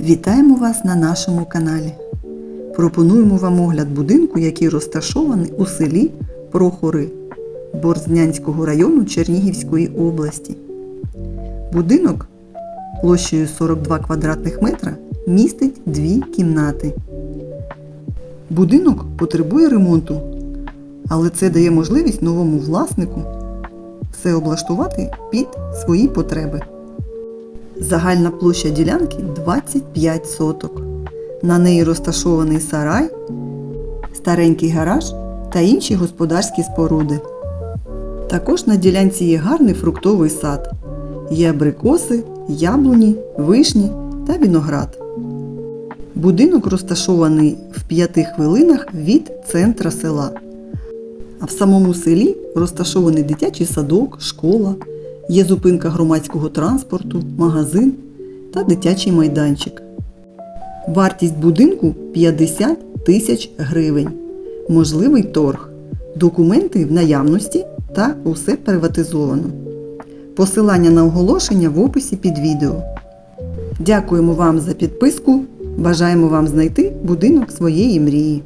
Вітаємо вас на нашому каналі. Пропонуємо вам огляд будинку, який розташований у селі Прохори Борзнянського району Чернігівської області. Будинок площею 42 квадратних метра містить дві кімнати. Будинок потребує ремонту, але це дає можливість новому власнику все облаштувати під свої потреби. Загальна площа ділянки 25 соток. На неї розташований сарай, старенький гараж та інші господарські споруди. Також на ділянці є гарний фруктовий сад. Є абрикоси, яблуні, вишні та виноград. Будинок розташований в 5 хвилинах від центра села. А в самому селі розташований дитячий садок, школа, є зупинка громадського транспорту, магазин та дитячий майданчик. Вартість будинку 50 тисяч гривень. Можливий торг. Документи в наявності та усе приватизовано. Посилання на оголошення в описі під відео. Дякуємо вам за підписку. Бажаємо вам знайти будинок своєї мрії.